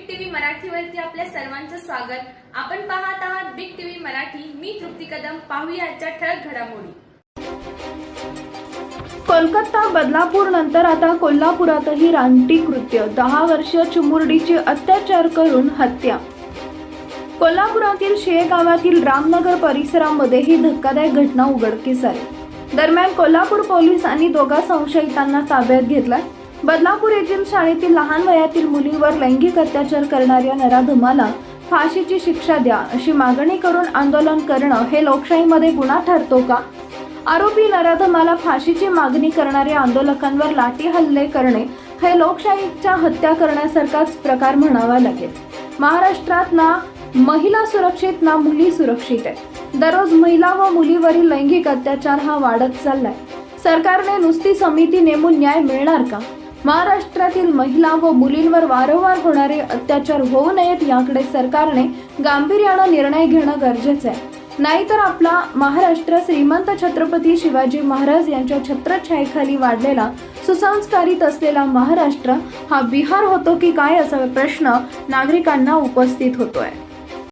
मराठीवरती आपल्या सर्वांचं स्वागत. आपण पाहत आहात बिग टीव्ही मराठी. मी तृप्ती कदम. पाहूया आजच्या ठळक घडामोडी. कोलकाता बदलापूर नंतर आता कोल्हापुरातही रानटी कृत्य. दहा वर्ष चिमुरडीची अत्याचार करून हत्या. कोल्हापुरातील शेगावातील रामनगर परिसरामध्ये ही धक्कादायक घटना उघडकीस आली. दरम्यान कोल्हापूर पोलिसांनी दोघा संशयितांना ताब्यात घेतला बदलापूर येथील शाळेतील लहान वयातील मुलीवर लैंगिक अत्याचार करणाऱ्या नराधमाला फाशीची शिक्षा द्या अशी मागणी करून आंदोलन करणं हे लोकशाहीमध्ये गुन्हा ठरतो का? आरोपी नराधमाला फाशीची मागणी करणाऱ्या आंदोलकांवर लाठी हल्ले करणे हे लोकशाहीच्या हत्या करण्यासारखाच प्रकार म्हणावा लागेल. महाराष्ट्रात ना महिला सुरक्षित ना मुली सुरक्षित आहे दररोज महिला व मुलीवरील लैंगिक अत्याचार हा वाढत चाललाय. सरकारने नुसती समिती नेमून न्याय मिळणार का? महाराष्ट्रातील महिला व मुलींवर वारंवार होणारे अत्याचार होऊ नयेत याकडे सरकारने गांभीर्यानं निर्णय घेणं गरजेचं आहे. नाहीतर आपला महाराष्ट्र श्रीमंत छत्रपती शिवाजी महाराज यांच्या छत्रछायेखाली वाढलेला सुसंस्कारित असलेला महाराष्ट्र हा बिहार होतो की काय असा प्रश्न नागरिकांना उपस्थित होतोय.